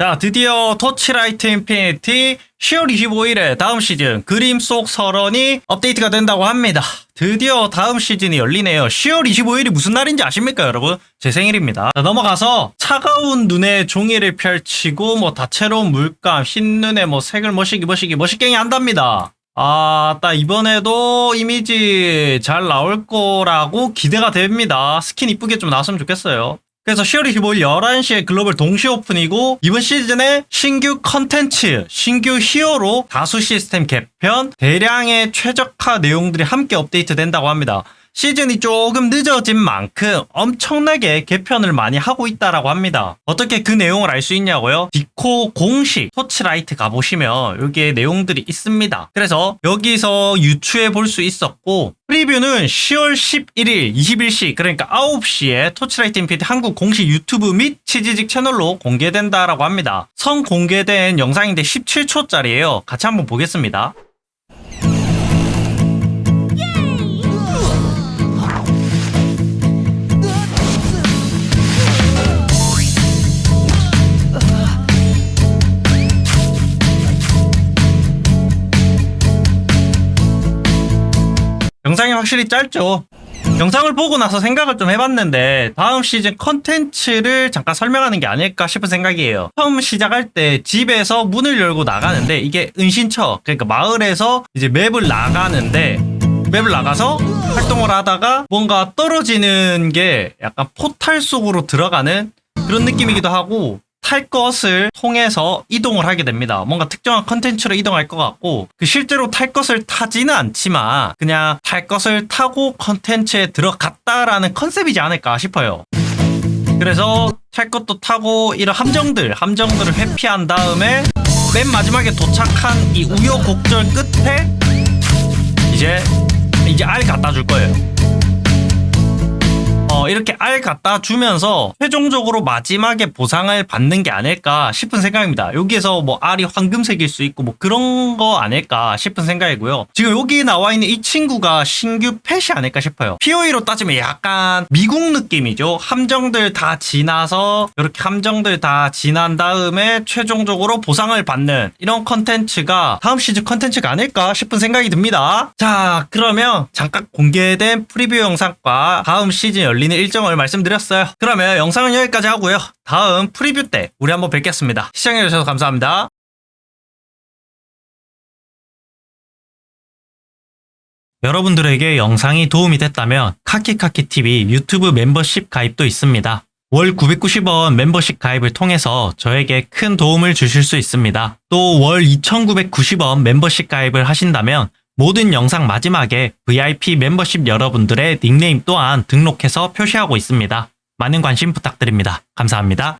자, 드디어 토치라이트 인피니티 10월 25일에 다음 시즌 그림 속 설원이 업데이트가 된다고 합니다. 드디어 다음 시즌이 열리네요. 10월 25일이 무슨 날인지 아십니까, 여러분? 제 생일입니다. 자, 넘어가서 차가운 눈에 종이를 펼치고 뭐 다채로운 물감, 흰 눈에 뭐 색을 멋있게 멋있게 멋있게 한답니다. 아, 딱 이번에도 이미지 잘 나올 거라고 기대가 됩니다. 스킨 이쁘게 좀 나왔으면 좋겠어요. 그래서 10월 25일 11시에 글로벌 동시 오픈이고 이번 시즌에 신규 컨텐츠, 신규 히어로 다수 시스템 개편, 대량의 최적화 내용들이 함께 업데이트 된다고 합니다. 시즌이 조금 늦어진 만큼 엄청나게 개편을 많이 하고 있다라고 합니다. 어떻게 그 내용을 알 수 있냐고요? 디코 공식 토치라이트 가보시면 여기에 내용들이 있습니다. 그래서 여기서 유추해 볼 수 있었고 프리뷰는 10월 11일 21시 그러니까 9시에 토치라이트 인피니티 한국 공식 유튜브 및 치지직 채널로 공개된다라고 합니다. 선 공개된 영상인데 17초짜리예요. 같이 한번 보겠습니다. 영상이 확실히 짧죠. 영상을 보고 나서 생각을 좀 해봤는데 다음 시즌 컨텐츠를 잠깐 설명하는 게 아닐까 싶은 생각이에요. 처음 시작할 때 집에서 문을 열고 나가는데 이게 은신처 그러니까 마을에서 이제 맵을 나가는데 맵을 나가서 활동을 하다가 뭔가 떨어지는 게 약간 포탈 속으로 들어가는 그런 느낌이기도 하고 탈 것을 통해서 이동을 하게 됩니다. 뭔가 특정한 컨텐츠로 이동할 것 같고 그 실제로 탈 것을 타지는 않지만 그냥 탈 것을 타고 컨텐츠에 들어갔다라는 컨셉이지 않을까 싶어요. 그래서 탈 것도 타고 이런 함정들, 함정들을 회피한 다음에 맨 마지막에 도착한 이 우여곡절 끝에 이제 이제 알 갖다 줄 거예요. 어, 이렇게 알 갖다 주면서 최종적으로 마지막에 보상을 받는 게 아닐까 싶은 생각입니다. 여기에서 뭐 알이 황금색일 수 있고 뭐 그런 거 아닐까 싶은 생각이고요. 지금 여기 나와 있는 이 친구가 신규 펫이 아닐까 싶어요. POE로 따지면 약간 미국 느낌이죠. 함정들 다 지나서 이렇게 함정들 다 지난 다음에 최종적으로 보상을 받는 이런 컨텐츠가 다음 시즌 컨텐츠가 아닐까 싶은 생각이 듭니다. 자, 그러면 잠깐 공개된 프리뷰 영상과 다음 시즌 열 리는 일정을 말씀드렸어요. 그러면 영상은 여기까지 하고요. 다음 프리뷰 때 우리 한번 뵙겠습니다. 시청해주셔서 감사합니다. 여러분들에게 영상이 도움이 됐다면 카키카키TV 유튜브 멤버십 가입도 있습니다. 월 990원 멤버십 가입을 통해서 저에게 큰 도움을 주실 수 있습니다. 또 월 2990원 멤버십 가입을 하신다면 모든 영상 마지막에 VIP 멤버십 여러분들의 닉네임 또한 등록해서 표시하고 있습니다. 많은 관심 부탁드립니다. 감사합니다.